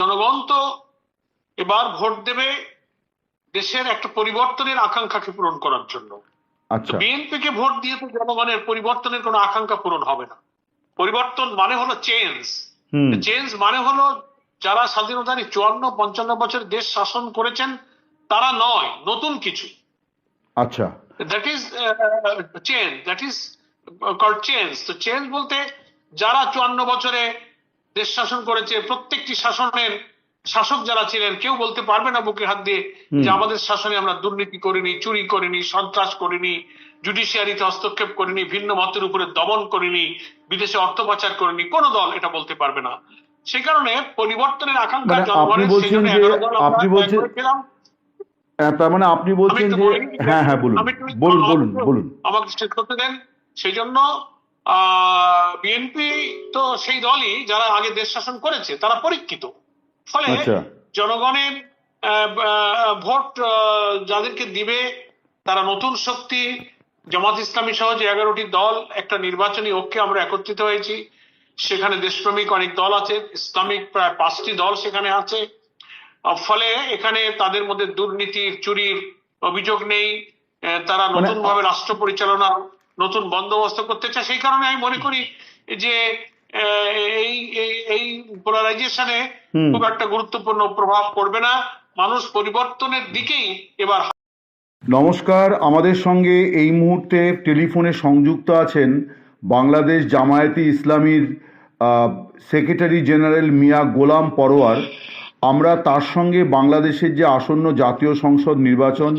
জনগণ তো এবার ভোট দেবে দেশের একটা পরিবর্তনের আকাঙ্ক্ষাকে পূরণ করার জন্য। আচ্ছা। বিএনপিকে ভোট দিয়ে তো জনগণের পরিবর্তনের কোনো আকাঙ্ক্ষা পূরণ হবে না। পরিবর্তন মানে হলো চেঞ্জ চেঞ্জ মানে হলো যারা স্বাধীনতার চুয়ান্ন পঞ্চান্ন বছর দেশ শাসন করেছেন তারা নয় নতুন কিছু। আচ্ছা। That is change that is call change তো চেঞ্জ বলতে যারা চুয়ান্ন বছরে দেশ শাসন করেছে প্রত্যেকটি শাসনের শাসক যারা ছিলেন কেউ বলতে পারবে না বুকে হাত দিয়ে যে আমাদের শাসনে আমরা দুর্নীতি করিনি চুরি করিনি সন্ত্রাস করিনি জুডিশিয়ারিতে হস্তক্ষেপ করিনি ভিন্ন মতের উপরে দমন করিনি বিদেশে অর্থ পাচার করিনি কোন দল এটা বলতে পারবে না। সেই কারণে পরিবর্তনের আকাঙ্ক্ষা মানে আপনি জনগণের সেই বলছেন জন্য যে- 11 দল আমরা আপনি বলছেন- তার মানে আপনি বলছেন যে হ্যাঁ হ্যাঁ বলুন। বলুন বলুন আমাকে- বলুন। আমাকে শেষ করতে দেন। সেই জন্য বিএনপি তো সেই দলই যারা আগে দেশ শাসন করেছে তারা পরীক্ষিত। ফলে আচ্ছা। জনগণের ভোট যাদেরকে দিবে তারা নতুন শক্তি। জামাত ইসলামী সহ যে এগারোটি দল একটা নির্বাচনী ঐক্যে আমরা একত্রিত হয়েছি। সেখানে দেশপ্রেমিক অনেক দল আছে ইসলামিক প্রায় পাঁচটি দল সেখানে আছে। ফলে এখানে তাদের মধ্যে দুর্নীতি চুরির অভিযোগ নেই। তারা মানে- নতুন ভাবে রাষ্ট্র পরিচালনা নতুন বন্দোবস্ত করতে চায় সেই কারণে আমি মনে করি যে এই- এই পোলারাইজেশনে খুব একটা গুরুত্বপূর্ণ প্রভাব পড়বে না। মানুষ পরিবর্তনের দিকেই এবার নমস্কার। আমাদের সঙ্গে এই মুহূর্তে টেলিফোনে সংযুক্ত আছেন বাংলাদেশ জামায়াতি ইসলামীর সেক্রেটারি জেনারেল মিয়া গোলাম পরোয়ার। আমরা তার সঙ্গে বাংলাদেশের যে আসন্ন জাতীয় সংসদ নির্বাচন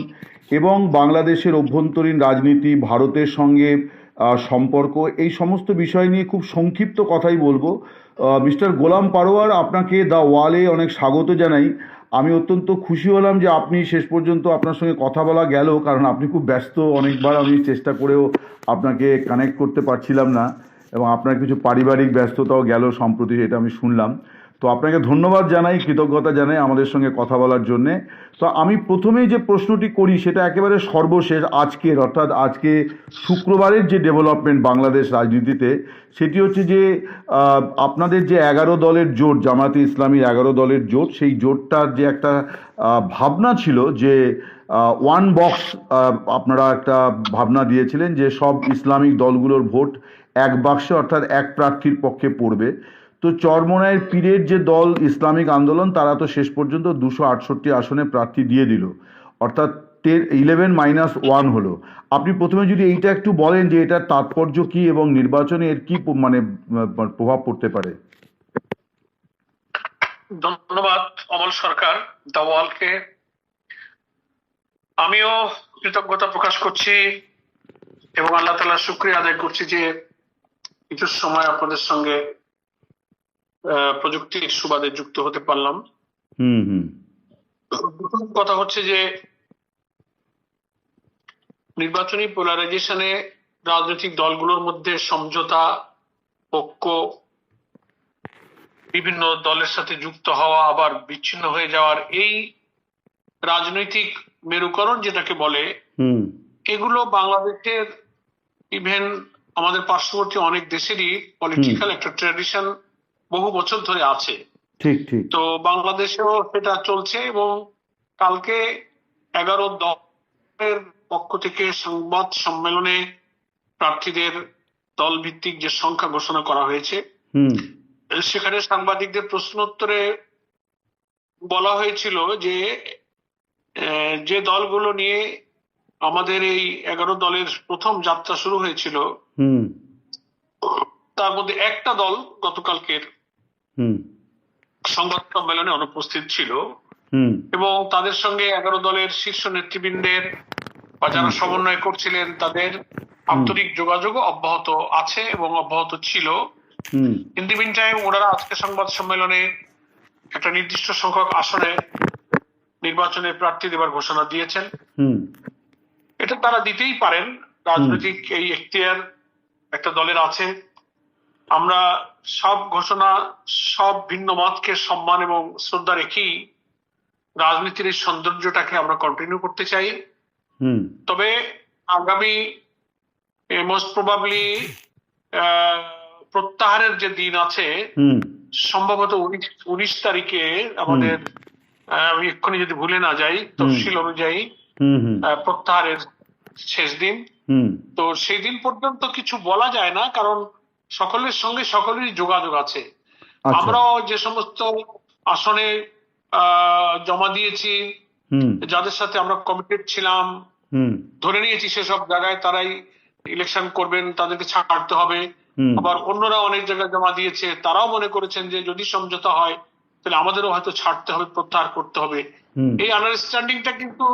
এবং বাংলাদেশের অভ্যন্তরীণ রাজনীতি, ভারতের সঙ্গে সম্পর্ক, এই সমস্ত বিষয় নিয়ে খুব সংক্ষিপ্ত কথাই বলব। মিস্টার গোলাম পারোয়ার, আপনাকে দ্য ওয়ালে অনেক স্বাগত জানাই। আমি অত্যন্ত খুশি হলাম যে আপনি শেষ পর্যন্ত আপনার সঙ্গে কথা বলা গেল, কারণ আপনি খুব ব্যস্ত, অনেকবার আমি চেষ্টা করেও আপনাকে কানেক্ট করতে পারছিলাম না, এবং আপনার কিছু পারিবারিক ব্যস্ততাও গেল সম্প্রতি এটা আমি শুনলাম। তো আপনাকে ধন্যবাদ জানাই, কৃতজ্ঞতা জানাই আমাদের সঙ্গে কথা বলার জন্যে। তো আমি প্রথমেই যে প্রশ্নটি করি, সেটা একেবারে সর্বশেষ আজকের, অর্থাৎ আজকে শুক্রবারের যে ডেভেলপমেন্ট বাংলাদেশ রাজনীতিতে, সেটি হচ্ছে যে আপনাদের যে এগারো দলের জোট জামাতে ইসলামীর এগারো দলের জোট, সেই জোটটার যে একটা ভাবনা ছিল যে ওয়ান বক্স আপনারা একটা ভাবনা দিয়েছিলেন যে সব ইসলামিক দলগুলোর ভোট এক বাক্সে অর্থাৎ এক প্রার্থীর পক্ষে পড়বে। তো চরমোনাইয়ের পীরের যে দল ইসলামিক আন্দোলন, তারা তো শেষ পর্যন্ত দুশো আটষট্টি আসনে প্রার্থী দিয়ে দিল। অর্থাৎ টেন ইলেভেন মাইনাস ওয়ান হলো। আপনি প্রথমে যদি এইটা একটু বলেন যে এটার তাৎপর্য কি এবং নির্বাচনে এর কি মানে প্রভাব পড়তে পারে? ধন্যবাদ অমল সরকার দাওয়ালকে। আমিও কৃতজ্ঞতা প্রকাশ করছি এবং আল্লাহ তালা শুক্রিয়া আদায় করছি যে কিছু সময় আপনাদের সঙ্গে প্রযুক্তির সুবাদে যুক্ত হতে পারলাম। প্রথম কথা হচ্ছে যে নির্বাচনী পোলারাইজেশনে রাজনৈতিক দলগুলোর মধ্যে সমঝোতা ঐক্য বিভিন্ন দলের সাথে যুক্ত হওয়া আবার বিচ্ছিন্ন হয়ে যাওয়ার এই রাজনৈতিক মেরুকরণ যেটাকে বলে হুম। এগুলো বাংলাদেশের ইভেন আমাদের পার্শ্ববর্তী অনেক দেশেরই পলিটিক্যাল একটা ট্র্যাডিশন বহু বছর ধরে আছে। ঠিক ঠিক। তো বাংলাদেশেও সেটা চলছে এবং কালকে এগারো দলের পক্ষ থেকে সংবাদ সম্মেলনে প্রার্থীদের দল ভিত্তিক যে সংখ্যা ঘোষণা করা হয়েছে সেখানে সাংবাদিকদের প্রশ্নোত্তরে বলা হয়েছিল যে যে দলগুলো নিয়ে আমাদের এই এগারো দলের প্রথম যাত্রা শুরু হয়েছিল হুম। তার মধ্যে একটা দল গতকালকের সংবাদ সম্মেলনে অনুপস্থিত ছিল। এবং তাদের সঙ্গে এগারো দলের শীর্ষ নেতৃবৃন্দের বা যারা সমন্বয় করছিলেন তাদের আন্তরিক যোগাযোগ অব্যাহত আছে এবং অব্যাহত ছিল। ইন দি টাইম ওনারা আজকে সংবাদ সম্মেলনে একটা নির্দিষ্ট সংখ্যক আসনে নির্বাচনে প্রার্থী দেবার ঘোষণা দিয়েছেন। হুম। এটা তারা দিতেই পারেন। রাজনৈতিক এই এখতিয়ার একটা দলের আছে। আমরা সব ঘোষণা সব ভিন্ন মতকে সম্মান এবং শ্রদ্ধা রেখেই রাজনীতির এই সৌন্দর্যটাকে আমরা কন্টিনিউ করতে চাই। তবে আগামী মোস্ট প্রবাবলি প্রত্যাহারের যে দিন আছে সম্ভবত উনিশ তারিখে আমাদের আমি এক্ষুনি যদি ভুলে না যাই তফসিল অনুযায়ী প্রত্যাহারের শেষ দিন। হুম। তো সেই দিন পর্যন্ত কিছু বলা যায় না কারণ সকলের সঙ্গে সকলেরই যোগাযোগ আছে। আচ্ছা। আমরাও যে সমস্ত আসনে জমা দিয়েছি যাদের সাথে আমরা কমিটেড ছিলাম ধরে নিয়েছি সেসব জায়গায় তারাই ইলেকশন করবেন তাদেরকে ছাড়তে হবে। আবার অন্যরা অনেক জায়গায় জমা দিয়েছে তারাও মনে করেছেন যে যদি সমঝোতা হয় তাহলে আমাদেরও হয়তো ছাড়তে হবে প্রত্যাহার করতে হবে। এই আন্ডারস্ট্যান্ডিংটা কিন্তু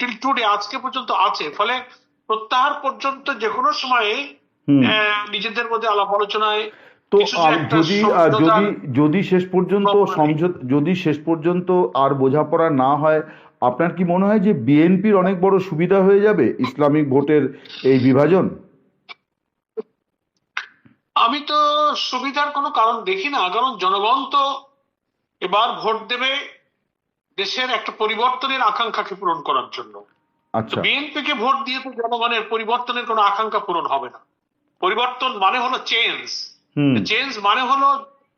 টিল টুডে আজকে পর্যন্ত আছে। ফলে প্রত্যাহার পর্যন্ত যে কোনো সময়ে নিজেদের মধ্যে আলাপ আলোচনায় তো যদি যদি যদি শেষ পর্যন্ত যদি শেষ পর্যন্ত আর বোঝাপড়া না হয় আপনার কি মনে হয় যে বিএনপির অনেক বড় সুবিধা হয়ে যাবে ইসলামিক ভোটের এই বিভাজন? আমি তো সুবিধার কোনো কারণ দেখি না কারণ জনগণ তো এবার ভোট দেবে দেশের একটা পরিবর্তনের আকাঙ্ক্ষাকে পূরণ করার জন্য। আচ্ছা। বিএনপি কে ভোট দিয়ে তো জনগণের পরিবর্তনের কোনো আকাঙ্ক্ষা পূরণ হবে না। পরিবর্তন মানে হলো চেঞ্জ চেঞ্জ মানে হলো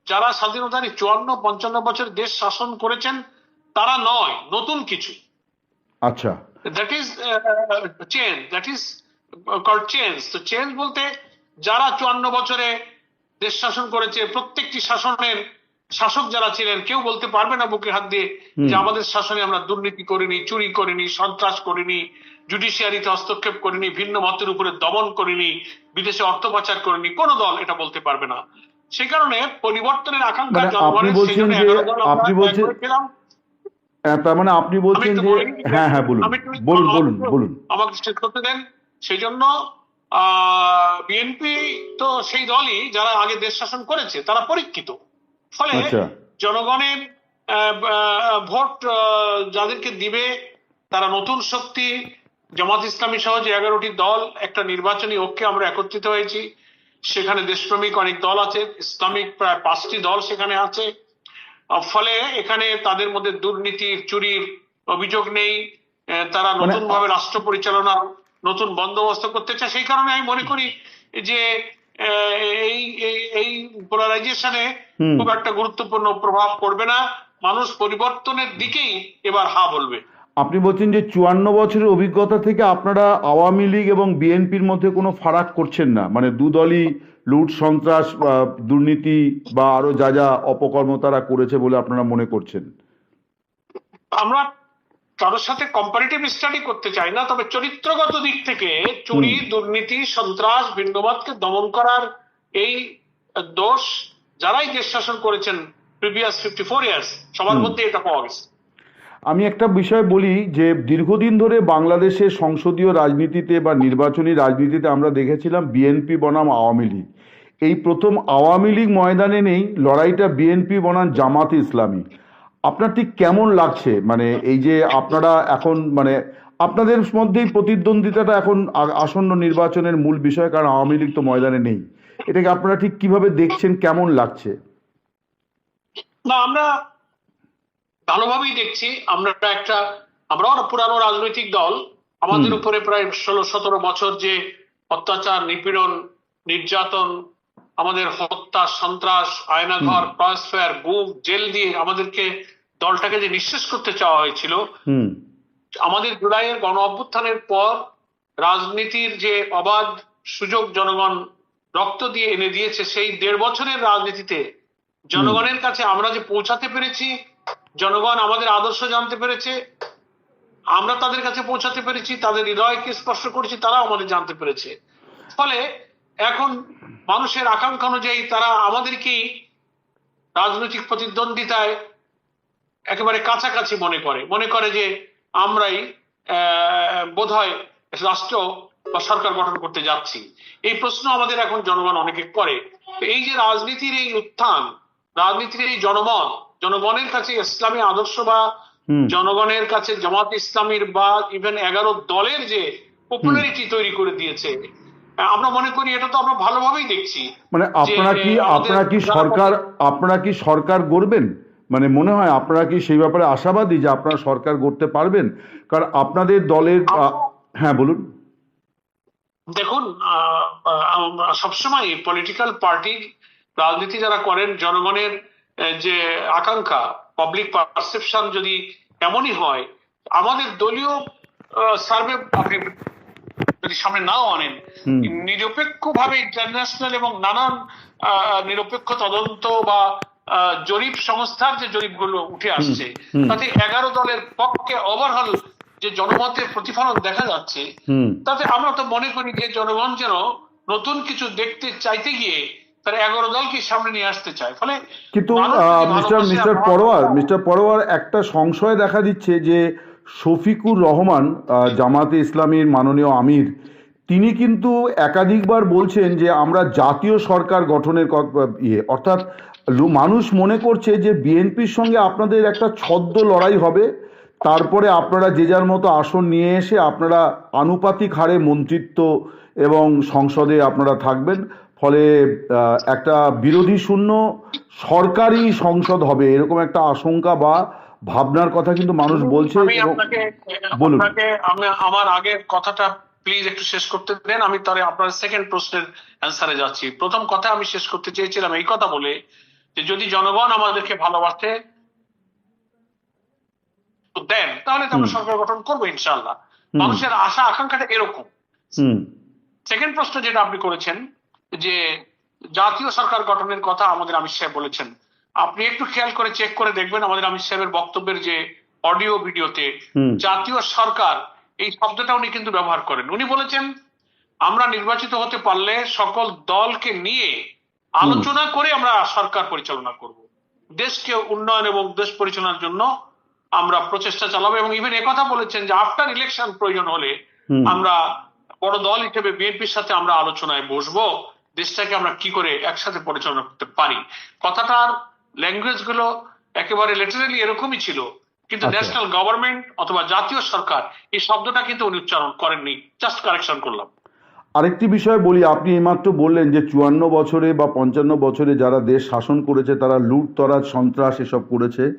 যারা স্বাধীনতার চুয়ান্ন পঞ্চান্ন বছর দেশ শাসন করেছেন তারা নয় নতুন কিছু। আচ্ছা। That is change that is called change তো চেঞ্জ বলতে যারা চুয়ান্ন বছরে দেশ শাসন করেছে প্রত্যেকটি শাসনের শাসক যারা ছিলেন কেউ বলতে পারবে না বুকে হাত দিয়ে যে আমাদের শাসনে আমরা দুর্নীতি করিনি চুরি করিনি সন্ত্রাস করিনি জুডিশিয়ারিতে হস্তক্ষেপ করিনি ভিন্ন মতের উপরে দমন করিনি বিদেশে অর্থ পাচার করিনি কোন দল এটা বলতে পারবে না। সেই কারণে পরিবর্তনের আকাঙ্ক্ষা মানে আপনি জনগণের বলছেন সেই জন্য যে- 11 দল আমরা আপনি বলছেন- আহ, তার মানে আপনি বলছেন যে হ্যাঁ হ্যাঁ বলুন বলুন বলুন বলুন। আমাকে শেষ করতে দেন। সেই জন্য বিএনপি তো সেই দলই যারা আগে দেশ শাসন করেছে তারা পরীক্ষিত। ফলে আচ্ছা। জনগণের ভোট যাদেরকে দিবে তারা নতুন শক্তি জামাত ইসলামী সহ যে এগারোটি দল একটা নির্বাচনী ঐক্যে আমরা একত্রিত হয়েছি সেখানে দেশপ্রেমিক অনেক দল আছে ইসলামিক প্রায় পাঁচটি দল সেখানে আছে। ফলে এখানে তাদের মধ্যে দুর্নীতির চুরির অভিযোগ নেই। তারা মানে- নতুন ভাবে রাষ্ট্র পরিচালনার নতুন বন্দোবস্ত করতে চায়। সেই কারণে আমি মনে করি যে এই- এই পোলারাইজেশনে খুব একটা গুরুত্বপূর্ণ প্রভাব পড়বে না। মানুষ পরিবর্তনের দিকেই এবার হা বলবে। আপনি বলছেন যে চুয়ান্ন বছরের অভিজ্ঞতা থেকে আপনারা আওয়ামী লীগ এবং বিএনপির মধ্যে কোনো ফারাক করছেন না? মানে দু দলই লুট সন্ত্রাস বা দুর্নীতি বা আরও যা যা অপকর্ম তারা করেছে বলে আপনারা মনে করছেন? আমরা কারোর সাথে কম্পারেটিভ স্টাডি করতে চাই না তবে চরিত্রগত দিক থেকে চুরি দুর্নীতি সন্ত্রাস ভিন্নবাদকে দমন করার এই দোষ যারাই দেশ শাসন করেছেন প্রিভিয়াস ফিফটি ফোর ইয়ার্স সবার মধ্যে এটা পাওয়া গেছে। আমি একটা বিষয় বলি যে দীর্ঘদিন ধরে বাংলাদেশের সংসদীয় রাজনীতিতে বা নির্বাচনী রাজনীতিতে আমরা দেখেছিলাম বিএনপি বনাম আওয়ামী লীগ। এই প্রথম আওয়ামী লীগ ময়দানে নেই, লড়াইটা বিএনপি বনাম জামাত ইসলামী। আপনার ঠিক কেমন লাগছে? মানে এই যে আপনারা এখন মানে আপনাদের মধ্যেই প্রতিদ্বন্দ্বিতাটা এখন আসন্ন নির্বাচনের মূল বিষয়, কারণ আওয়ামী লীগ তো ময়দানে নেই। এটাকে আপনারা ঠিক কীভাবে দেখছেন? কেমন লাগছে? না, আমরা ভালোভাবেই দেখছি। আমরা একটা আমরাও পুরানো রাজনৈতিক দল। আমাদের উপরে প্রায় ষোলো সতেরো বছর যে অত্যাচার নিপীড়ন নির্যাতন আমাদের হত্যা সন্ত্রাস আয়নাঘর ট্রান্সফার গুম জেল দিয়ে আমাদেরকে দলটাকে যে নিঃশেষ করতে চাওয়া হয়েছিল হুম। আমাদের জুলাইয়ের গণ অভ্যুত্থানের পর রাজনীতির যে অবাধ সুযোগ জনগণ রক্ত দিয়ে এনে দিয়েছে সেই দেড় বছরের রাজনীতিতে জনগণের কাছে আমরা যে পৌঁছাতে পেরেছি জনগণ আমাদের আদর্শ জানতে পেরেছে, আমরা তাদের কাছে পৌঁছাতে পেরেছি, তাদের হৃদয়কে স্পর্শ করেছি তারা আমাদের জানতে পেরেছে। ফলে এখন মানুষের আকাঙ্ক্ষা অনুযায়ী তারা আমাদেরকেই রাজনৈতিক প্রতিদ্বন্দ্বিতায় একেবারে কাছাকাছি মনে করে। মনে করে যে আমরাই বোধ হয় রাষ্ট্র বা সরকার গঠন করতে যাচ্ছি। এই প্রশ্ন আমাদের এখন জনগণ অনেকে করে। এই যে রাজনীতির এই উত্থান, রাজনীতির এই জনমত জনগণের কাছে ইসলামী আদর্শ বা জনগণের কাছে জামাত ইসলামীর বা ইভেন এগারো দলের যে পপুলারিটি তৈরি করে দিয়েছে আমরা মনে করি এটা তো আমরা ভালোভাবেই দেখছি। মানে আপনারা কি আপনারা কি সরকার আপনারা কি সরকার গড়বেন? মানে মনে হয় আপনারা কি সেই ব্যাপারে আশাবাদী যে আপনারা সরকার গড়তে পারবেন? কারণ আপনাদের দলের হ্যাঁ বলুন। দেখুন সবসময় পলিটিক্যাল পার্টি রাজনীতি যারা করেন জনগণের যে আকাঙ্ক্ষা পাবলিক পারসেপশন যদি এমনই হয় আমাদের দলীয় সার্ভে আপনি যদি সামনে নাও আনেন নিরপেক্ষ ভাবে ইন্টারন্যাশনাল এবং নানান নিরপেক্ষ তদন্ত বা জরিপ সংস্থার যে জরিপগুলো উঠে আসছে তাতে এগারো দলের পক্ষে ওভারঅল যে জনমতের প্রতিফলন দেখা যাচ্ছে তাতে আমরা তো মনে করি যে জনগণ যেন নতুন কিছু দেখতে চাইতে গিয়ে তারা এগারো দলকে সামনে নিয়ে আসতে চায়? ফলে কিন্তু mister mister Parwar mister Parwar একটা সংশয় দেখা দিচ্ছে যে শফিকুর রহমান জামাতে ইসলামীর মাননীয় আমির তিনি কিন্তু একাধিকবার বলছেন যে আমরা জাতীয় সরকার গঠনের ইয়ে। অর্থাৎ মানুষ মনে করছে যে বিএনপির সঙ্গে আপনাদের একটা ছদ্ম লড়াই হবে তারপরে আপনারা যে যার মতো আসন নিয়ে এসে আপনারা আনুপাতিক হারে মন্ত্রিত্ব এবং সংসদে আপনারা থাকবেন। ফলে একটা বিরোধী শূন্য সরকারি সংসদ হবে এরকম একটা আশঙ্কা বা ভাবনার কথা কিন্তু মানুষ বলছে বলুন। আমি আমার আগের কথাটা প্লিজ একটু শেষ করতে দেন আমি তাহলে আপনার সেকেন্ড প্রশ্নের অ্যান্সারে যাচ্ছি। প্রথম কথা আমি শেষ করতে চেয়েছিলাম এই কথা বলে যে যদি জনগণ আমাদেরকে ভালোবাসে দেন তাহলে তো আমরা সরকার গঠন করব ইনশাল্লাহ মানুষের আশা আকাঙ্ক্ষাটা এরকম। হুম। সেকেন্ড প্রশ্ন যেটা আপনি করেছেন যে জাতীয় সরকার গঠনের কথা আমাদের অমিত সাহেব বলেছেন। আপনি একটু খেয়াল করে চেক করে দেখবেন আমাদের অমিত সাহেবের বক্তব্যের যে অডিও ভিডিওতে জাতীয় সরকার এই শব্দটা উনি কিন্তু ব্যবহার করেন। উনি বলেছেন আমরা নির্বাচিত হতে পারলে সকল দলকে নিয়ে আলোচনা করে আমরা সরকার পরিচালনা করব। দেশকে উন্নয়ন এবং দেশ পরিচালনার জন্য আমরা প্রচেষ্টা চালাবো। এবং ইভেন একথা বলেছেন যে আফটার ইলেকশন প্রয়োজন হলে আমরা বড় দল হিসেবে বিএনপির সাথে আমরা আলোচনায় বসবো। দেশটাকে আমরা কি করে একসাথে পরিচালনা করতে পারি? কথাটার ল্যাঙ্গুয়েজগুলো একেবারে লিটারালি এরকমই ছিল। কিন্তু আচ্ছা। ন্যাশনাল গভর্নমেন্ট অথবা জাতীয় সরকার এই শব্দটা কিন্তু উনি উচ্চারণ করেননি। জাস্ট কারেকশন করলাম। আরেকটি বিষয় বলি আপনি এইমাত্র বললেন যে চুয়ান্ন বছরে বা পঞ্চান্ন বছরে যারা দেশ শাসন করেছে তারা লুট তরাজ সন্ত্রাস এসব করেছে।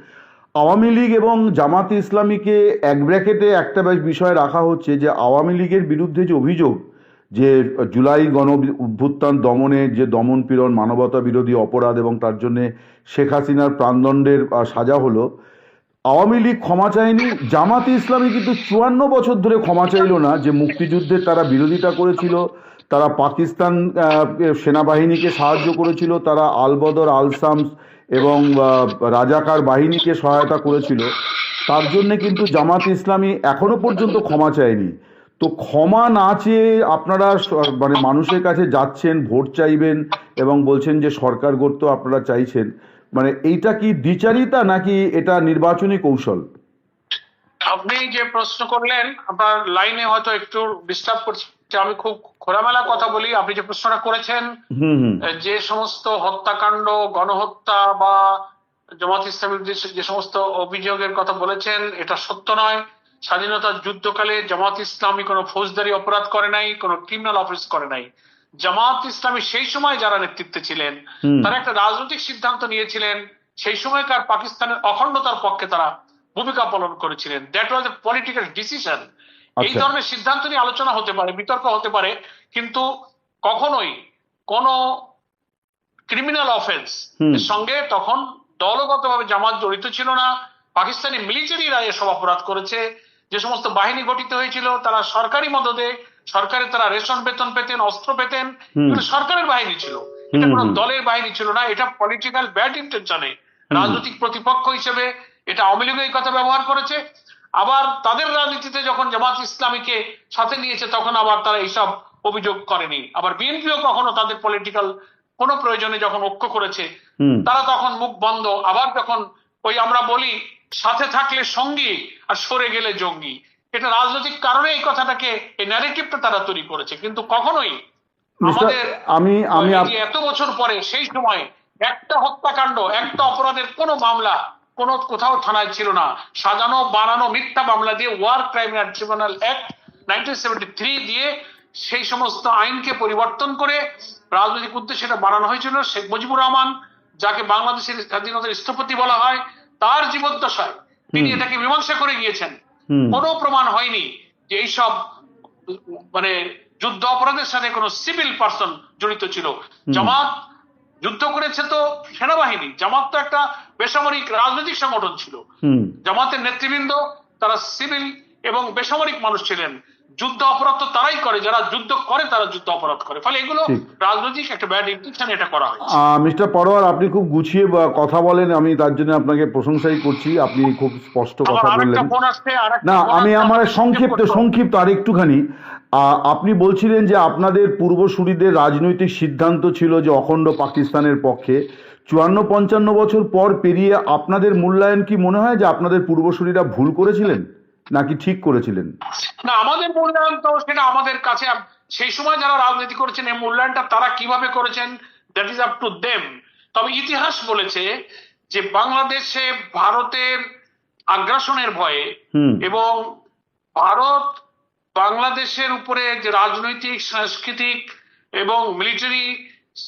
আওয়ামী লীগ এবং জামাতে ইসলামীকে এক ব্র্যাকেটে একটা বিষয় রাখা হচ্ছে যে আওয়ামী লীগের বিরুদ্ধে যে অভিযোগ যে জুলাই গণ অভ্যুত্থান দমনে যে দমন পীড়ন, মানবতা বিরোধী অপরাধ এবং তার জন্যে শেখ হাসিনার প্রাণদণ্ডের সাজা হলো, আওয়ামী লীগ ক্ষমা চায়নি, জামাতে ইসলামী কিন্তু চুয়ান্ন বছর ধরে ক্ষমা চাইলো না, যে মুক্তিযুদ্ধের তারা বিরোধিতা করেছিল, তারা পাকিস্তান সেনাবাহিনীকে সাহায্য করেছিল, তারা আলবদর, আলসামস এবং রাজাকার বাহিনীকে সহায়তা করেছিল, তার জন্যে কিন্তু জামাত ইসলামী এখনও পর্যন্ত ক্ষমা চায়নি। তো ক্ষমা না চেয়ে আপনারা মানে মানুষের কাছে যাচ্ছেন ভোট চাইবেন এবং বলছেন যে সরকার গড়তে আপনারা চাইছেন মানে এইটা কি দ্বিচারিতা নাকি এটা নির্বাচনী কৌশল? আপনি যে প্রশ্ন করলেন আপনার লাইনে হয়তো একটু ডিস্টার্ব করছে আমি খুব খোলামেলা কথা বলি আপনি যে প্রশ্নটা করেছেন হুম হুম। যে সমস্ত হত্যাকাণ্ড গণহত্যা বা জামাত ইসলামের যে সমস্ত অভিযোগের কথা বলেছেন এটা সত্য নয়। স্বাধীনতার যুদ্ধকালে জামাত ইসলামী কোনো ফৌজদারি অপরাধ করে নাই কোনো ক্রিমিনাল অফেন্স করে নাই। জামাত ইসলামী সেই সময় যারা নেতৃত্বে ছিলেন তারা একটা রাজনৈতিক সিদ্ধান্ত নিয়েছিলেন সেই সময়কার পাকিস্তানের অখণ্ডতার পক্ষে তারা ভূমিকা পালন করেছিলেন। That was a political decision এই আচ্ছা। ধরনের সিদ্ধান্ত নিয়ে আলোচনা হতে পারে বিতর্ক হতে পারে কিন্তু কখনোই কোন ক্রিমিনাল অফেন্স সঙ্গে তখন দলগতভাবে জামাত জড়িত ছিল না। পাকিস্তানি মিলিটারিরা এসব অপরাধ করেছে। যে সমস্ত বাহিনী গঠিত হয়েছিল তারা সরকারি মদদে সরকারের তারা রেশন বেতন পেতেন অস্ত্র পেতেন সরকারের বাহিনী ছিল। এটা কোনো দলের বাহিনী ছিল না এটা পলিটিক্যাল ব্যাড ইন্টেনশনে রাজনৈতিক প্রতিপক্ষ হিসেবে এটা আওয়ামী লীগ এই কথা ব্যবহার করেছে। আবার তাদের রাজনীতিতে যখন জামাত ইসলামীকে সাথে নিয়েছে তখন আবার তারা এইসব অভিযোগ করেনি। আবার বিএনপিও কখনো তাদের পলিটিক্যাল কোনো প্রয়োজনে যখন ঐক্য করেছে তারা তখন মুখ বন্ধ। আবার যখন ওই আমরা বলি সাথে থাকলে সঙ্গী আর সরে গেলে জঙ্গি। এটা রাজনৈতিক কারণে এই কথাটাকে এই ন্যারেটিভটা তারা তৈরি করেছে। কিন্তু কখনোই আমাদের আমি আমি এত বছর পরে সেই সময় একটা হত্যাকাণ্ড একটা অপরাধের কোনো মামলা কোন কোথাও থানায় ছিল না। সাজানো বানানো মিথ্যা মামলা দিয়ে war criminal tribunal act nineteen দিয়ে সেই সমস্ত আইনকে পরিবর্তন করে রাজনৈতিক উদ্দেশ্যে এটা বানানো হয়েছিল শেখ মুজিবুর রহমান যাকে বাংলাদেশের স্বাধীনতার স্থপতি বলা হয় তার জীবদ্দশায়। তিনি এটাকে মীমাংসা করে গিয়েছেন। কোনো প্রমাণ হয়নি যে এইসব মানে যুদ্ধ অপরাধের সাথে কোনো সিভিল পার্সন জড়িত ছিল। জামাত যুদ্ধ করেছে তো সেনাবাহিনী। জামাত তো একটা বেসামরিক রাজনৈতিক সংগঠন ছিল। জামাতের নেতৃবৃন্দ তারা সিভিল এবং বেসামরিক মানুষ ছিলেন। যুদ্ধ অপরাধ তো তারাই করে যারা যুদ্ধ করে তারা যুদ্ধ অপরাধ করে। ফলে এগুলো রাজনৈতিক একটা ব্যাড ইন্টেনশন এটা করা হয়েছে। মিস্টার পরোয়ার আপনি খুব গুছিয়ে কথা বলেন আমি তার জন্য আপনাকে প্রশংসাই করছি আপনি খুব স্পষ্ট কথা বললেন। না আমি আমার সংক্ষিপ্ত সংক্ষিপ্ত আর একটুখানি আহ, আপনি বলছিলেন যে আপনাদের পূর্বসূরিদের রাজনৈতিক সিদ্ধান্ত ছিল যে অখণ্ড পাকিস্তানের পক্ষে। চুয়ান্ন পঞ্চান্ন বছর পর পেরিয়ে আপনাদের মূল্যায়ন কি মনে হয় যে আপনাদের পূর্বসূরিরা ভুল করেছিলেন? নাকি ঠিক করেছিলেন? না আমাদের মূল্যায়ন তো সেটা আমাদের কাছে সেই সময় যারা রাজনীতি করেছেন এই মূল্যায়নটা তারা কীভাবে করেছেন that is up to them তবে ইতিহাস বলেছে যে বাংলাদেশে ভারতের আগ্রাসনের ভয়ে এবং ভারত বাংলাদেশের উপরে যে রাজনৈতিক সাংস্কৃতিক এবং মিলিটারি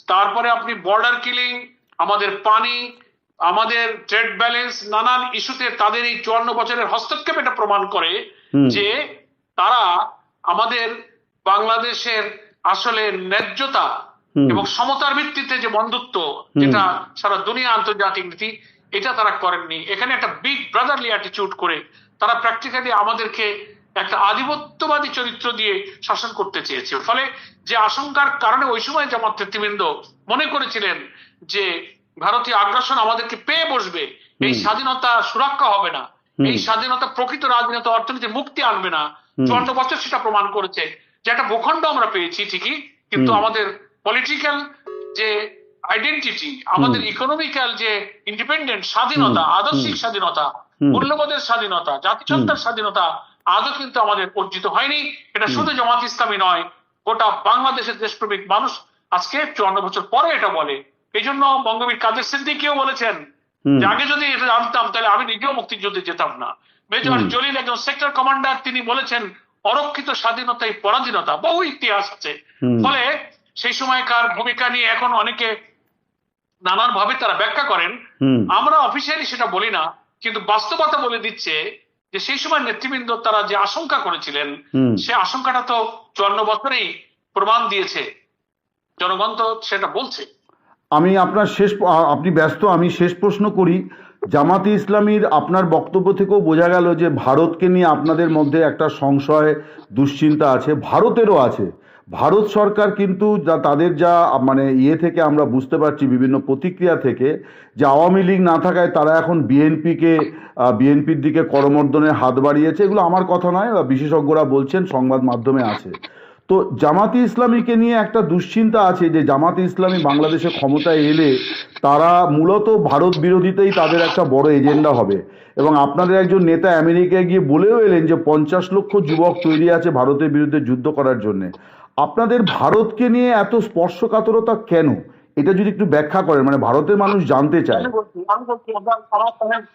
তারপরে আপনি বর্ডার কিলিং আমাদের পানি আমাদের ট্রেড ব্যালেন্স নানান ইস্যুতে তাদের এই চুয়ান্ন বছরের হস্তক্ষেপ এটা প্রমাণ করে যে তারা আমাদের বাংলাদেশের আসলে ন্যায্যতা এবং সমতার ভিত্তিতে যে বন্ধুত্ব যেটা সারা দুনিয়া আন্তর্জাতিক নীতি এটা তারা করেননি। এখানে একটা বিগ ব্রাদারলি অ্যাটিটিউড করে তারা প্র্যাকটিক্যালি আমাদেরকে একটা আধিপত্যবাদী চরিত্র দিয়ে শাসন করতে চেয়েছে। ফলে যে আশঙ্কার কারণে ওই সময় জামাত নেতৃবৃন্দ মনে করেছিলেন যে ভারতীয় আগ্রাসন আমাদেরকে পেয়ে বসবে। এই স্বাধীনতা সুরক্ষা হবে না। এই স্বাধীনতা প্রকৃত রাজনীতি অর্থনীতি মুক্তি আনবে না। চুয়ান্ন বছর সেটা প্রমাণ করেছে। যে একটা ভূখণ্ড আমরা পেয়েছি ঠিকই কিন্তু আমাদের পলিটিক্যাল যে আইডেন্টিটি আমাদের ইকোনমিক্যাল যে ইন্ডিপেন্ডেন্ট স্বাধীনতা আদর্শিক স্বাধীনতা। মূল্যবোধের স্বাধীনতা জাতিসত্তার স্বাধীনতা আজও কিন্তু আমাদের অর্জিত হয়নি। এটা শুধু জামাত ইসলামী নয় গোটা বাংলাদেশের দেশপ্রেমিক মানুষ আজকে চুয়ান্ন বছর পরে এটা বলে। এই জন্য বঙ্গবীর কাদের সিদ্দিকিও বলেছেন যে আগে যদি এটা জানতাম তাহলে আমি নিজেও মুক্তিযুদ্ধে যেতাম না। মেজর জলিল একজন সেক্টর কমান্ডার তিনি বলেছেন অরক্ষিত স্বাধীনতাই পরাধীনতা বহু ইতিহাস আছে। ফলে সেই সময়কার ভূমিকা নিয়ে এখন অনেকে নানান ভাবে তারা ব্যাখ্যা করেন। আমরা অফিসিয়ালি সেটা বলি না কিন্তু বাস্তবতা বলে দিচ্ছে যে সেই সময় নেতৃবৃন্দ তারা যে আশঙ্কা করেছিলেন সে আশঙ্কাটা তো চুয়ান্ন বছরেই প্রমাণ দিয়েছে। জনগণ তো সেটা বলছে। আমি আপনার শেষ আপনি ব্যস্ত, আমি শেষ প্রশ্ন করি। জামাতে ইসলামীর আপনার বক্তব্য থেকেও বোঝা গেল যে ভারতকে নিয়ে আপনাদের মধ্যে একটা সংশয়, দুশ্চিন্তা আছে, ভারতেরও আছে। ভারত সরকার কিন্তু যা, তাদের যা মানে ইয়ে থেকে আমরা বুঝতে পারছি, বিভিন্ন প্রতিক্রিয়া থেকে, যে আওয়ামী লীগ না থাকায় তারা এখন বিএনপিকে বিএনপির দিকে করমর্দনের হাত বাড়িয়েছে। এগুলো আমার কথা নয়, বা বিশেষজ্ঞরা বলছেন, সংবাদ মাধ্যমে আছে। তো জামাতি ইসলামীকে নিয়ে একটা দুশ্চিন্তা আছে যে জামাতি ইসলামী বাংলাদেশে ক্ষমতায় এলে তারা মূলত ভারত বিরোধিতাই তাদের একটা বড় এজেন্ডা হবে। এবং আপনাদের একজন নেতা আমেরিকায় গিয়ে বলেও এলেন যে পঞ্চাশ লক্ষ যুবক তৈরি আছে ভারতের বিরুদ্ধে যুদ্ধ করার জন্য। আপনাদের ভারতকে নিয়ে এত স্পর্শকাতরতা কেন? এটা যদি একটু ব্যাখ্যা করেন মানে ভারতের মানুষ জানতে চায়।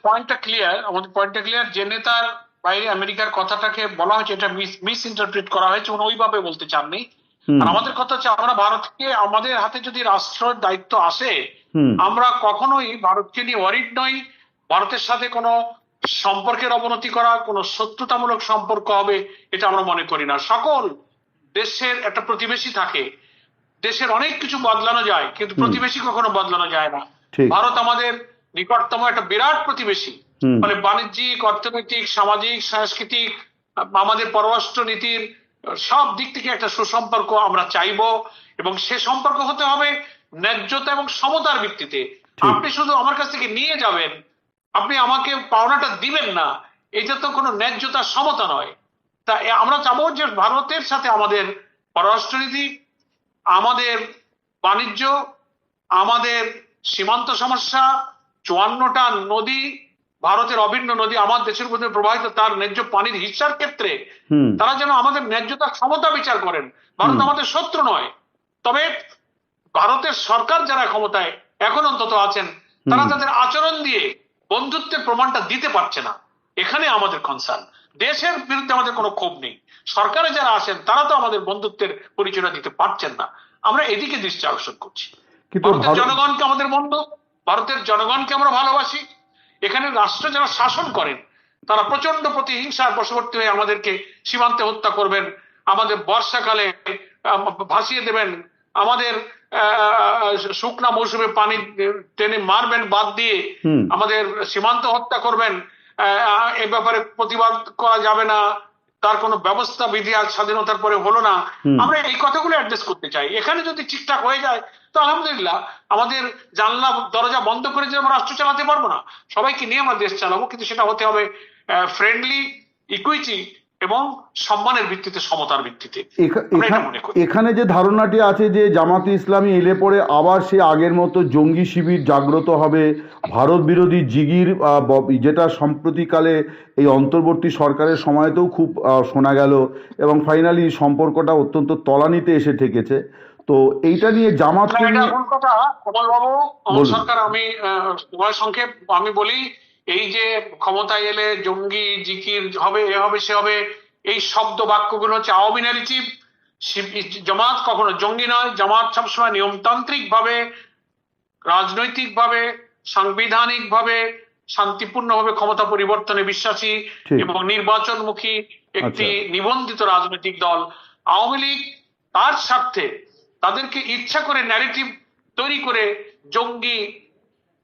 পয়েন্টটা ক্লিয়ার আমাদের পয়েন্টটা ক্লিয়ার যে নেতার বাইরে আমেরিকার কথাটাকে বলা হয়েছে এটা মিস ইন্টারপ্রিট করা হয়েছে উনি ওইভাবে বলতে চাননি। আর আমাদের কথা হচ্ছে আমরা ভারতকে আমাদের হাতে যদি রাষ্ট্রের দায়িত্ব আসে আমরা কখনোই ভারতকে নিয়ে ওয়ারিড নই। ভারতের সাথে কোনো সম্পর্কের অবনতি করা কোনো শত্রুতামূলক সম্পর্ক হবে এটা আমরা মনে করি না। সকল দেশের একটা প্রতিবেশী থাকে দেশের অনেক কিছু বদলানো যায় কিন্তু প্রতিবেশী কখনো বদলানো যায় না। ভারত আমাদের নিকটতম একটা বিরাট প্রতিবেশী। ফলে বাণিজ্যিক অর্থনৈতিক সামাজিক সাংস্কৃতিক আমাদের পররাষ্ট্র নীতির সব দিক থেকে একটা সুসম্পর্ক আমরা চাইব এবং সে সম্পর্ক হতে হবে ন্যায্যতা এবং সমতার ভিত্তিতে। আপনি শুধু আমার কাছ থেকে নিয়ে যাবেন আপনি আমাকে পাওনাটা দিবেন না এটা তো কোনো ন্যায্যতা সমতা নয়। তা আমরা চাবো যে ভারতের সাথে আমাদের পররাষ্ট্রনীতি আমাদের বাণিজ্য আমাদের সীমান্ত সমস্যা চুয়ান্নটা নদী ভারতের অভিন্ন নদী আমার দেশের মধ্যে প্রবাহিত তার ন্যায্য পানির হিসার ক্ষেত্রে তারা যেন আমাদের ন্যায্যতা ক্ষমতা বিচার করেন। ভারত আমাদের শত্রু নয়। তবে ভারতের সরকার যারা ক্ষমতায় এখন অন্তত আছেন তারা তাদের আচরণ দিয়ে বন্ধুত্বের প্রমাণটা দিতে পারছে না। এখানে আমাদের কনসার্ন দেশের বিরুদ্ধে আমাদের কোনো ক্ষোভ নেই। সরকারে যারা আছেন তারা তো আমাদের বন্ধুত্বের পরিচয়টা দিতে পারছেন না। আমরা এদিকে দৃষ্টি আকর্ষণ করছি। ভারতের জনগণকে আমাদের বন্ধু ভারতের জনগণকে আমরা ভালোবাসি। এখানে রাষ্ট্র যারা শাসন করেন তারা প্রচণ্ড প্রতিহিংসার বশবর্তী হয়ে আমাদেরকে সীমান্তে হত্যা করবেন আমাদের বর্ষাকালে ভাসিয়ে দেবেন আমাদের আহ, শুকনা মৌসুমে পানি টেনে মারবেন বাদ দিয়ে আমাদের সীমান্ত হত্যা করবেন আহ, এ ব্যাপারে প্রতিবাদ করা যাবে না তার কোনো ব্যবস্থা বিধি আজ স্বাধীনতার পরে হলো না। আমরা এই কথাগুলো অ্যাড্রেস করতে চাই। এখানে যদি ঠিকঠাক হয়ে যায় তো আলহামদুলিল্লাহ আমাদের জানলা দরজা বন্ধ করে যে আমরা রাষ্ট্র চালাতে পারব না। সবাইকে নিয়ে আমরা দেশ চালাবো কিন্তু সেটা হতে হবে ফ্রেন্ডলি ইকুইটি এবং সম্মানের ভিত্তিতে সমতার ভিত্তিতে। এখানে যে ধারণাটি আছে যে জামাতে ইসলামী এলে পরে আবার সে আগের মতো জঙ্গি শিবির জাগ্রত হবে ভারত বিরোধী জিগির যেটা সম্প্রতিকালে এই অন্তর্বর্তী সরকারের সময়তেও খুব শোনা গেল এবং ফাইনালি সম্পর্কটা অত্যন্ত তলানিতে এসে ঠেকেছে। তো এইটা নিয়ে ভুল কথা কমল বাবু সরকার আমি সংক্ষেপ আমি বলি এই যে ক্ষমতায় এলে জঙ্গি জিকির হবে এ হবে সে হবে এই শব্দ বাক্যগুলো হচ্ছে আওয়ামী ন্যারেটিভ জামাত কখনো জঙ্গি নয় জামাত সবসময় নিয়মতান্ত্রিক ভাবে রাজনৈতিক ভাবে সাংবিধানিক ভাবে শান্তিপূর্ণভাবে ক্ষমতা পরিবর্তনে বিশ্বাসী এবং নির্বাচনমুখী একটি আচ্ছা। নিবন্ধিত রাজনৈতিক দল আওয়ামী লীগ তার স্বার্থে তাদেরকে ইচ্ছা করে ন্যারেটিভ তৈরি করে জঙ্গি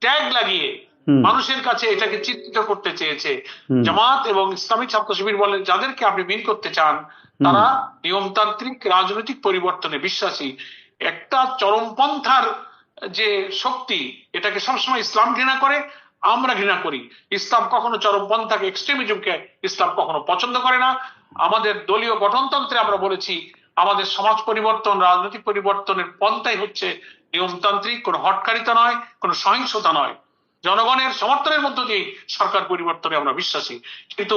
ট্যাগ লাগিয়ে। মানুষের কাছে এটাকে চিত্রিত করতে চেয়েছে। জামাত এবং ইসলামিক ছাত্র শিবির বলেন যাদেরকে আপনি বিন করতে চান তারা নিয়মতান্ত্রিক রাজনৈতিক পরিবর্তনে বিশ্বাসী। একটা চরমপন্থার যে শক্তি এটাকে সবসময় ইসলাম ঘৃণা করে আমরা ঘৃণা করি। ইসলাম কখনো চরমপন্থাকে এক্সট্রিমিজমকে ইসলাম কখনো পছন্দ করে না। আমাদের দলীয় গঠনতন্ত্রে আমরা বলেছি আমাদের সমাজ পরিবর্তন রাজনৈতিক পরিবর্তনের পন্থাই হচ্ছে নিয়মতান্ত্রিক কোনো হটকারিতা নয় কোনো সহিংসতা নয়। জনগণের সমর্থনের মধ্য দিয়ে সরকার পরিবর্তনে আমরা বিশ্বাসী। কিন্তু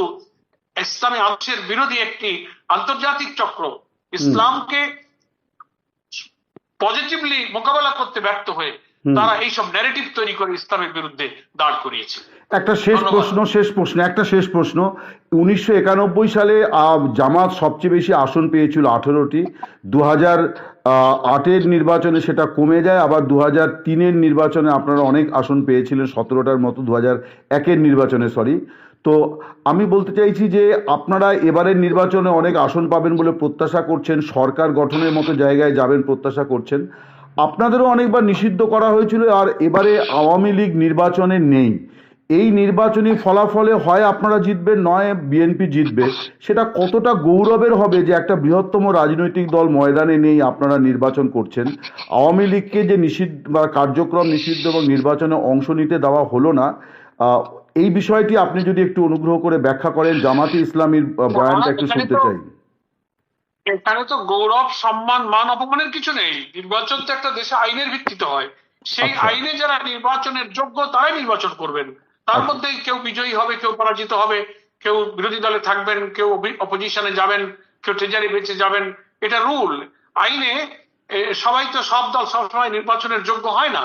ইসলামী আদর্শের বিরোধী একটি আন্তর্জাতিক চক্র ইসলামকে পজিটিভলি মোকাবেলা করতে ব্যর্থ হয়ে তারা এইসব ন্যারেটিভ তৈরি করে ইসলামের বিরুদ্ধে দাঁড় করিয়েছে। একটা শেষ। প্রশ্ন শেষ প্রশ্ন একটা শেষ প্রশ্ন। উনিশশো একানব্বই সালে জামাত সবচেয়ে বেশি আসন পেয়েছিল আঠেরোটি। দু হাজার আটের নির্বাচনে সেটা কমে যায়। আবার দু হাজার তিনের নির্বাচনে আপনারা অনেক আসন পেয়েছিলেন, সতেরোটার মতো দু হাজার একের নির্বাচনে সরি তো আমি বলতে চাইছি যে আপনারা এবারের নির্বাচনে অনেক আসন পাবেন বলে প্রত্যাশা করছেন, সরকার গঠনের মতো জায়গায় যাবেন প্রত্যাশা করছেন। আপনাদেরও অনেকবার নিষিদ্ধ করা হয়েছিল আর এবারে আওয়ামী লীগ নির্বাচনে নেই। এই নির্বাচনী ফলাফলে হয় আপনারা জিতবেন নয় বিএনপি জিতবে। সেটা কতটা গৌরবের হবে যে একটা বৃহত্তম রাজনৈতিক দল ময়দানে নেই আপনারা নির্বাচন করছেন। আওয়ামী লীগকে যে নিষিদ্ধ বা কার্যক্রম নিষিদ্ধ এবং নির্বাচনে অংশ নিতে দেওয়া হলো না এই বিষয়টি আপনি যদি একটু অনুগ্রহ করে ব্যাখ্যা করেন জামাতে ইসলামীর বয়ানটা একটু শুনতে চাই। এখানে তো গৌরব সম্মান মান অপমানের কিছু নেই। নির্বাচন তো একটা দেশে আইনের ভিত্তিতে হয়। সেই আচ্ছা। আইনে যারা নির্বাচনের যোগ্য তারাই নির্বাচন করবেন। তার আচ্ছা। মধ্যে কেউ বিজয়ী হবে কেউ পরাজিত হবে কেউ বিরোধী দলে থাকবেন কেউ অপোজিশনে যাবেন কেউ ট্রেজারি বেঁচে যাবেন। এটা রুল আইনে সবাই তো সব দল সবসময় নির্বাচনের যোগ্য হয় না।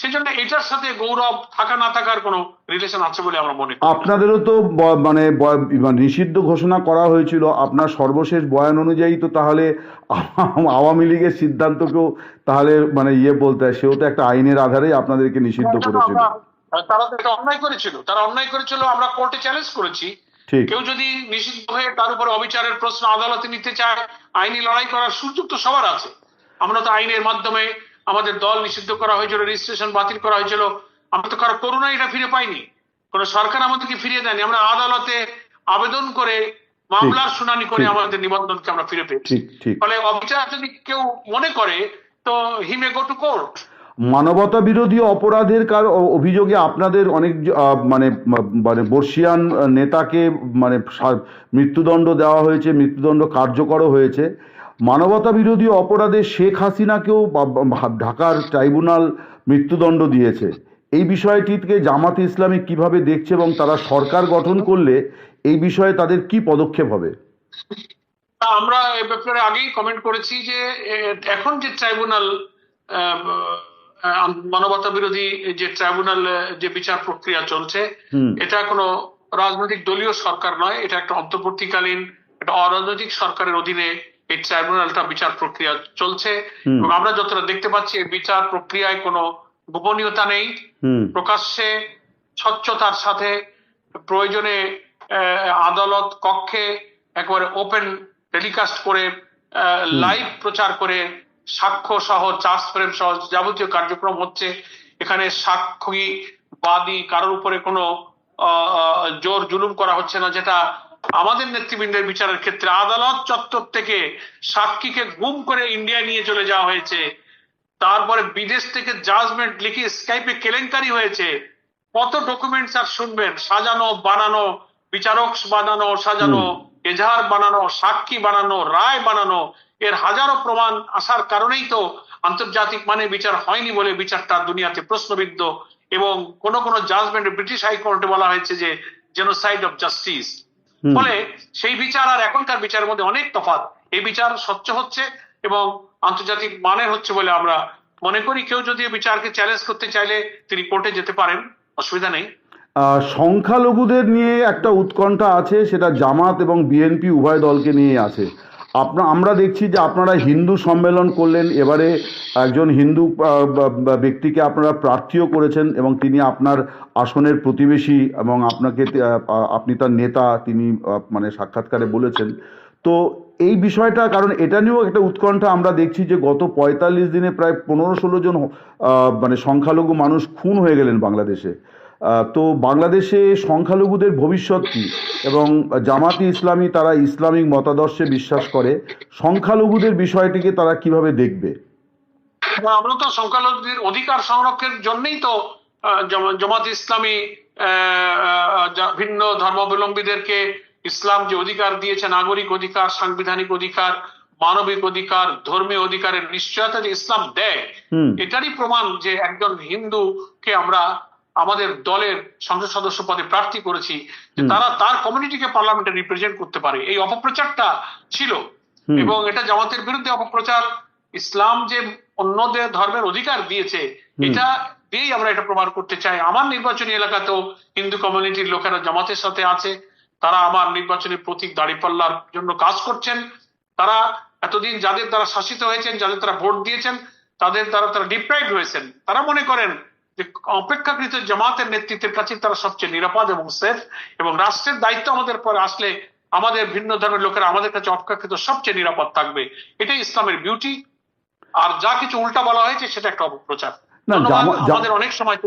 সেজন্য এটার সাথে গৌরব থাকা না থাকার কোনো রিলেশন আছে বলে আমরা মনে করি আপনাদেরও তো মানে মানে নিষিদ্ধ ঘোষণা করা হয়েছিল। আপনার সর্বশেষ বয়ান অনুযায়ী তো তাহলে আওয়ামী লীগের সিদ্ধান্তকেও তাহলে মানে ইয়ে বলতে হয় সেও তো একটা আইনের আধারেই আপনাদেরকে নিষিদ্ধ করেছিল। তারা তো এটা অন্যায় করেছিল। তারা অন্যায় করেছিল আমরা কোর্টে চ্যালেঞ্জ করেছি। কেউ যদি নিষিদ্ধ হয়ে তার উপরে অবিচারের প্রশ্ন আদালতে নিতে চায় আইনি লড়াই করার সুযোগ তো সবার আছে। আমরা তো আইনের মাধ্যমে আমাদের দল নিষিদ্ধ করা হয়েছিল রেজিস্ট্রেশন বাতিল করা হয়েছিল। আমরা তো কারও করোনা এটা ফিরে পাইনি। কোন সরকার আমাদেরকে ফিরিয়ে দেয়নি। আমরা আদালতে আবেদন করে মামলার শুনানি করে। আমাদের নিবন্ধনকে আমরা ফিরে পেয়েছি। ফলে অবিচার যদি কেউ মনে করে তো হিমে গো টু কোর্ট মানবতা বিরোধী অপরাধের কার অভিযোগে আপনাদের অনেক মানে মানে বর্ষিয়ান নেতাকে মানে মৃত্যুদণ্ড দেওয়া হয়েছে, মৃত্যুদণ্ড কার্যকরও হয়েছে। মানবতা বিরোধী অপরাধে শেখ হাসিনাকেও ঢাকার ট্রাইব্যুনাল মৃত্যুদণ্ড দিয়েছে। এই বিষয়টিকে জামাত ইসলামী কীভাবে দেখছে এবং তারা সরকার গঠন করলে এই বিষয়ে তাদের কি পদক্ষেপ হবে? আমরা এ ব্যাপারে আগেই কমেন্ট করেছি যে এখন যে ট্রাইব্যুনাল মানবতা বিরোধী যে ট্রাইব্যুনাল যে বিচার প্রক্রিয়া চলছে এটা কোনো রাজনৈতিক দলীয় সরকার নয় এটা একটা অন্তর্বর্তীকালীন একটা অরাজনৈতিক সরকারের অধীনে এই ট্রাইব্যুনালটা বিচার প্রক্রিয়া চলছে। এবং আমরা যতটা দেখতে পাচ্ছি এই বিচার প্রক্রিয়ায় কোনো গোপনীয়তা নেই। প্রকাশ্যে স্বচ্ছতার সাথে প্রয়োজনে আদালত কক্ষে একেবারে ওপেন টেলিকাস্ট করে লাইভ প্রচার করে সাক্ষ্য সহ চার্জ ফ্রেম সহ যাবতীয় কার্যক্রম হচ্ছে এখানে সাক্ষী বাদী কারোর উপরে কোনো জোর জুলুম করা হচ্ছে না যেটা আমাদের নেতৃবৃন্দের বিচারের ক্ষেত্রে আদালত চত্বর থেকে সাক্ষীকে গুম করে ইন্ডিয়ায় নিয়ে চলে যাওয়া হয়েছে। তারপরে বিদেশ থেকে জাজমেন্ট লিখে স্কাইপে কেলেঙ্কারি হয়েছে। কত ডকুমেন্টস আর শুনবেন? সাজানো বানানো বিচারক বানানো সাজানো এজাহার বানানো সাক্ষী বানানো রায় বানানো এর হাজারো প্রমাণ আসার কারণেই তো আন্তর্জাতিক মানে বিচার হয়নি বলে বিচারটা দুনিয়াতে প্রশ্নবিদ্ধ এবং কোন কোন জাজমেন্ট ব্রিটিশ হাইকোর্টে বলা হয়েছে যে জেনোসাইড অফ জাস্টিস ফলে সেই বিচার আর এখনকার বিচারের মধ্যে অনেক তফাৎ। এই বিচার স্বচ্ছ হচ্ছে এবং আন্তর্জাতিক মানের হচ্ছে বলে আমরা মনে করি। কেউ যদি বিচারকে চ্যালেঞ্জ করতে চাইলে তিনি কোর্টে যেতে পারেন অসুবিধা নেই। সংখ্যালঘুদের নিয়ে একটা উৎকণ্ঠা আছে সেটা জামাত এবং বিএনপি উভয় দলকে নিয়ে আছে। আপনা আমরা দেখছি যে আপনারা হিন্দু সম্মেলন করলেন, এবারে একজন হিন্দু ব্যক্তিকে আপনারা প্রার্থীও করেছেন এবং তিনি আপনার আসনের প্রতিবেশী এবং আপনাকে আপনি তার নেতা, তিনি মানে সাক্ষাৎকারে বলেছেন। তো এই বিষয়টা, কারণ এটা নিয়েও একটা উৎকণ্ঠা আমরা দেখছি যে গত পঁয়তাল্লিশ দিনে প্রায় পনেরো ষোলো জন মানে সংখ্যালঘু মানুষ খুন হয়ে গেলেন বাংলাদেশে। তো বাংলাদেশে সংখ্যালঘুদের ভবিষ্যৎ কী? এবং জামাতি ইসলামী তারা ইসলামিক মতাদর্শে বিশ্বাস করে। সংখ্যালঘুদের বিষয়টিকে তারা কীভাবে দেখবে? আমরা তো সংখ্যালঘুদের অধিকার সংরক্ষণের জন্যই তো জামাত ইসলামী ভিন্ন ধর্মাবলম্বীদেরকে ইসলাম যে অধিকার দিয়েছে নাগরিক অধিকার সাংবিধানিক অধিকার মানবিক অধিকার ধর্মীয় অধিকারের নিশ্চয়তা যে ইসলাম দেয় এটারই প্রমাণ যে একজন হিন্দুকে আমরা আমাদের দলের সংসদ সদস্য পদে প্রার্থী করেছি যে তারা তার কমিউনিটিকে পার্লামেন্টে রিপ্রেজেন্ট করতে পারে। এই অপপ্রচারটা ছিল। এবং এটা জামাতের বিরুদ্ধে অপপ্রচার ইসলাম যে অন্যদের ধর্মের অধিকার দিয়েছে এটা দিয়েই আমরা এটা প্রমাণ করতে চাই। আমার নির্বাচনী এলাকাতেও হিন্দু কমিউনিটির লোকেরা জামাতের সাথে আছে। তারা আমার নির্বাচনী প্রতীক দাঁড়িপাল্লার জন্য কাজ করছেন। তারা এতদিন যাদের দ্বারা শাসিত হয়েছেন যাদের তারা ভোট দিয়েছেন তাদের দ্বারা তারা ডিপ্রাইভ হয়েছেন তারা মনে করেন যে অপেক্ষাকৃত জামাতের নেতৃত্বের কাছে তারা সবচেয়ে নিরাপদ এবং সেফ এবং রাষ্ট্রের দায়িত্ব আমাদের পরে আসলে আমাদের ভিন্ন ধর্মের লোকেরা আমাদের কাছে অপেক্ষাকৃত সবচেয়ে নিরাপদ থাকবে। এটাই ইসলামের বিউটি আর যা কিছু উল্টা বলা হয়েছে সেটা একটা অপপ্রচার। আমাদের অনেক সময়